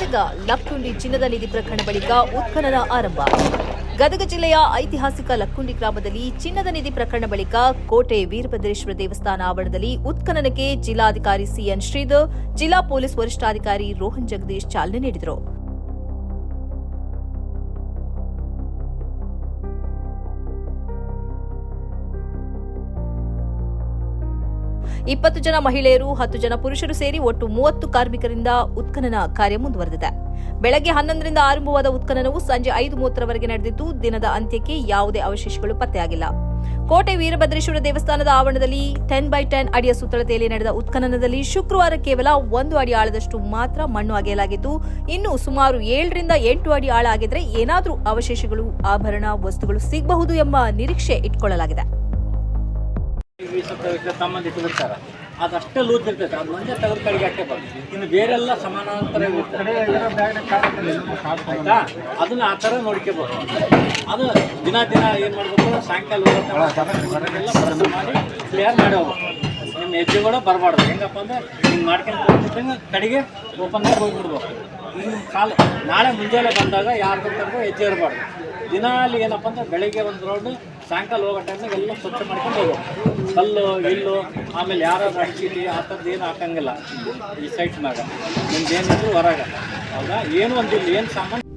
ಗದಗ ಲಕ್ಕುಂಡಿ ಚಿನ್ನದ ನಿಧಿ ಪ್ರಕರಣ ಬಳಿಕ ಉತ್ಖನನ ಆರಂಭ. ಗದಗ ಜಿಲ್ಲೆಯ ಐತಿಹಾಸಿಕ ಲಕ್ಕುಂಡಿ ಗ್ರಾಮದಲ್ಲಿ ಚಿನ್ನದ ನಿಧಿ ಪ್ರಕರಣ ಬಳಿಕ ಕೋಟೆ ವೀರಭದ್ರೇಶ್ವರ ದೇವಸ್ಥಾನ ಆವರಣದಲ್ಲಿ ಉತ್ಖನನಕ್ಕೆ ಜಿಲ್ಲಾಧಿಕಾರಿ ಸಿಎನ್ ಶ್ರೀಧರ್, ಜಿಲ್ಲಾ ಪೊಲೀಸ್ ವರಿಷ್ಠಾಧಿಕಾರಿ ರೋಹನ್ ಜಗದೀಶ್ ಚಾಲನೆ ನೀಡಿದರು. ಇಪ್ಪತ್ತು ಜನ ಮಹಿಳೆಯರು, ಹತ್ತು ಜನ ಪುರುಷರು ಸೇರಿ ಒಟ್ಟು ಮೂವತ್ತು ಕಾರ್ಮಿಕರಿಂದ ಉತ್ಖನನ ಕಾರ್ಯ ಮುಂದುವರೆದಿದೆ. ಬೆಳಗ್ಗೆ ಹನ್ನೊಂದರಿಂದ ಆರಂಭವಾದ ಉತ್ಖನನವು ಸಂಜೆ ಐದು ಮೂವತ್ತರವರೆಗೆ ನಡೆದಿದ್ದು, ದಿನದ ಅಂತ್ಯಕ್ಕೆ ಯಾವುದೇ ಅವಶೇಷಗಳು ಪತ್ತೆಯಾಗಿಲ್ಲ. ಕೋಟೆ ವೀರಭದ್ರೇಶ್ವರ ದೇವಸ್ಥಾನದ ಆವರಣದಲ್ಲಿ ಟೆನ್ ಬೈ ಟೆನ್ ಅಡಿಯ ಸುತ್ತಳತೆಯಲ್ಲಿ ನಡೆದ ಉತ್ಖನನದಲ್ಲಿ ಶುಕ್ರವಾರ ಕೇವಲ ಒಂದು ಅಡಿ ಆಳದಷ್ಟು ಮಾತ್ರ ಮಣ್ಣು ಅಗೆಯಲಾಗಿದ್ದು, ಇನ್ನು ಸುಮಾರು ಏಳರಿಂದ ಎಂಟು ಅಡಿ ಆಳ ಆಗಿದ್ರೆ ಏನಾದರೂ ಅವಶೇಷಗಳು, ಆಭರಣ, ವಸ್ತುಗಳು ಸಿಗಬಹುದು ಎಂಬ ನಿರೀಕ್ಷೆ ಇಟ್ಕೊಳ್ಳಲಾಗಿದೆ. ಈ ತಮ್ಮಲ್ಲಿ ತಮ್ಮಂದು ಇಟ್ಟು ಬಿಡ್ತಾರೆ ಅದಷ್ಟೇ ಲೂಸ್ ಇರ್ತೈತೆ. ಅದು ಒಂದೇ ತೆಗೆದು ಕಡೆಗೆ ಅಷ್ಟೇ ಬರ್ತದೆ ಇನ್ನು ಬೇರೆಲ್ಲ ಸಮಾನಾಂತರ ಆಯ್ತಾ? ಅದನ್ನ ಆ ಥರ ನೋಡ್ಕೋಬಹುದು ಅದು ದಿನ ದಿನ ಏನು ಮಾಡಬೇಕು? ಸಾಯಂಕಾಲ ಮಾಡಿ ಕ್ಲಿಯರ್ ಮಾಡಿ ಹೋಗ್ಬೇಕು. ನಿಮ್ಮ ಹೆಜ್ಜೆಗಳು ಬರಬಾರ್ದು. ಹೆಂಗಪ್ಪ ಅಂದ್ರೆ ಹಿಂಗೆ ಮಾಡ್ಕೊಂಡು ಕಡೆಗೆ ಓಪನ್ ಆಗಿ ಹೋಗ್ಬಿಡ್ಬೇಕು. ಹಿಂಗೆ ಕಾಲ, ನಾಳೆ ಮುಂಜಾನೆ ಬಂದಾಗ ಯಾರು ತನಕ ಹೆಜ್ಜೆ ಇರಬಾರ್ದು. ದಿನ ಅಲ್ಲಿ ಏನಪ್ಪ ಅಂದ್ರೆ ಬೆಳಗ್ಗೆ ಒಂದು ರೌಂಡು ಸಾಯಂಕಾಲ ಹೋಗೋ ಟೈಮ್ನಾಗ ಎಲ್ಲ ಸ್ವಚ್ಛ ಮಾಡ್ಕೊಂಡು ಹೋಗ್ಬೇಕು. ಕಲ್ಲು ಇಲ್ಲು ಆಮೇಲೆ ಯಾರಾದ್ರು ಅಡಿಕೆ ಆ ಥರದ್ದು ಏನು ಹಾಕಂಗಿಲ್ಲ. ಈ ಸೈಟ್ನಾಗ ನಿಮ್ದು ಏನಿದ್ರು ಹೊರಗೆ. ಹೌದಾ? ಏನು ಒಂದಿಲ್ಲ. ಏನು ಸಾಮಾನು